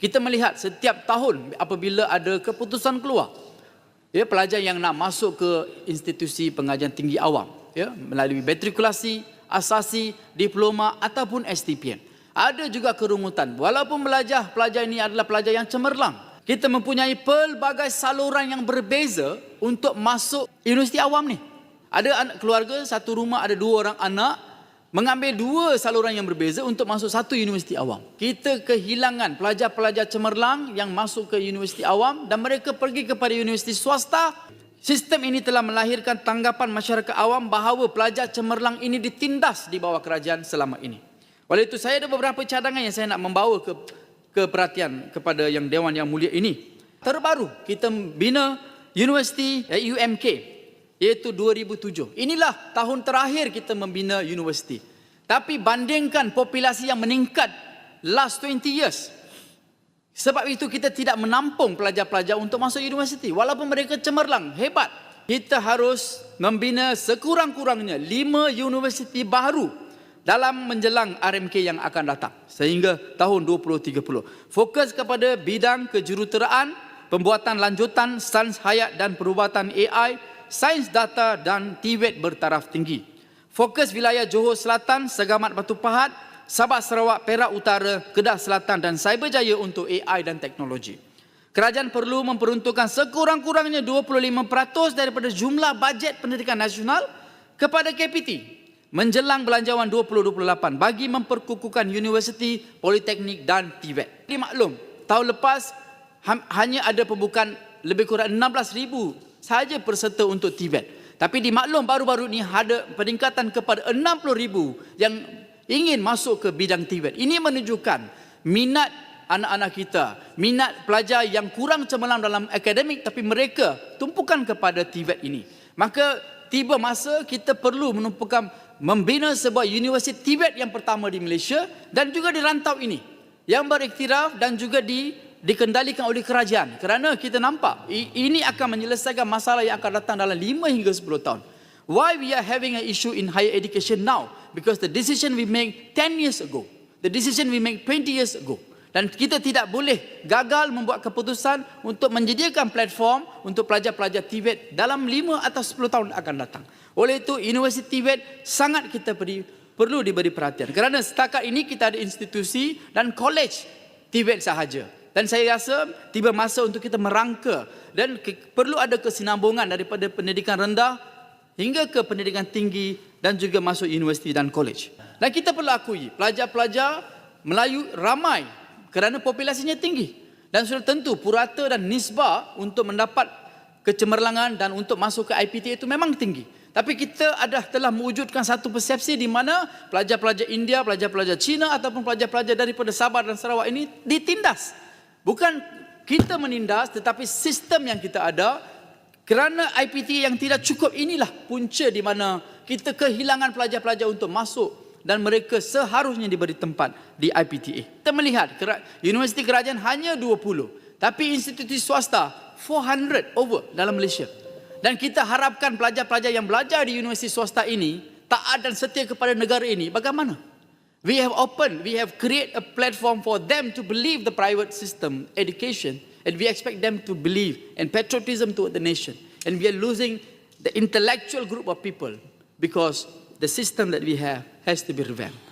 Kita melihat setiap tahun apabila ada keputusan keluar, ya pelajar yang nak masuk ke institusi pengajian tinggi awam, ya melalui matrikulasi, asasi, diploma ataupun STPN. Ada juga kerumutan. Walaupun belajar pelajar ini adalah pelajar yang cemerlang, kita mempunyai pelbagai saluran yang berbeza untuk masuk universiti awam ni. Ada anak keluarga, satu rumah ada dua orang anak, mengambil dua saluran yang berbeza untuk masuk satu universiti awam. Kita kehilangan pelajar-pelajar cemerlang yang masuk ke universiti awam dan mereka pergi kepada universiti swasta. Sistem ini telah melahirkan tanggapan masyarakat awam bahawa pelajar cemerlang ini ditindas di bawah kerajaan selama ini. Oleh itu saya ada beberapa cadangan yang saya nak membawa ke ke perhatian kepada yang Dewan Yang Mulia ini. Terbaru kita bina Universiti eh, UMK iaitu 2007. Inilah tahun terakhir kita membina universiti. Tapi bandingkan populasi yang meningkat last 20 years. Sebab itu kita tidak menampung pelajar-pelajar untuk masuk universiti. Walaupun mereka cemerlang, hebat. Kita harus membina sekurang-kurangnya lima universiti baru dalam menjelang RMK yang akan datang sehingga tahun 2030. Fokus kepada bidang kejuruteraan, pembuatan lanjutan sains hayat dan perubatan AI, sains data dan TVET bertaraf tinggi. Fokus wilayah Johor Selatan, Segamat Batu Pahat, Sabah Sarawak, Perak Utara, Kedah Selatan dan Cyberjaya untuk AI dan teknologi. Kerajaan perlu memperuntukkan sekurang-kurangnya 25% daripada jumlah bajet pendidikan nasional kepada KPT menjelang belanjawan 2028 bagi memperkukuhkan universiti, politeknik dan TVET. Dimaklum, tahun lepas ha- hanya ada pembukaan lebih kurang 16,000 sahaja peserta untuk TVET. Tapi dimaklum baru-baru ini ada peningkatan kepada 60,000 yang ingin masuk ke bidang TVET. Ini menunjukkan minat anak-anak kita, minat pelajar yang kurang cemerlang dalam akademik tapi mereka tumpukan kepada TVET ini. Maka tiba masa kita perlu menumpukan membina sebuah universiti Tibet yang pertama di Malaysia dan juga di rantau ini yang beriktiraf dan juga di dikendalikan oleh kerajaan kerana kita nampak ini akan menyelesaikan masalah yang akan datang dalam 5 hingga 10 tahun why we are having an issue in higher education now because the decision we make 10 years ago the decision we make 20 years ago dan kita tidak boleh gagal membuat keputusan untuk menyediakan platform untuk pelajar-pelajar Tibet dalam 5 atau 10 tahun akan datang. Oleh itu, Universiti Tibet sangat kita beri, perlu diberi perhatian. Kerana setakat ini kita ada institusi dan college Tibet sahaja. Dan saya rasa tiba masa untuk kita merangka dan ke, perlu ada kesinambungan daripada pendidikan rendah hingga ke pendidikan tinggi dan juga masuk universiti dan college. Dan kita perlu akui, pelajar-pelajar Melayu ramai kerana populasinya tinggi dan sudah tentu purata dan nisbah untuk mendapat kecemerlangan dan untuk masuk ke IPT itu memang tinggi. Tapi kita ada telah mewujudkan satu persepsi di mana pelajar-pelajar India, pelajar-pelajar Cina ataupun pelajar-pelajar daripada Sabah dan Sarawak ini ditindas. Bukan kita menindas tetapi sistem yang kita ada kerana IPT yang tidak cukup inilah punca di mana kita kehilangan pelajar-pelajar untuk masuk dan mereka seharusnya diberi tempat di IPTA. Kita melihat universiti kerajaan hanya 20, tapi institusi swasta 400 over dalam Malaysia. Dan kita harapkan pelajar-pelajar yang belajar di universiti swasta ini taat dan setia kepada negara ini. Bagaimana? We have opened, we have create a platform for them to believe the private system education and we expect them to believe in patriotism toward the nation. And we are losing the intellectual group of people because the system that we have has to be revamped.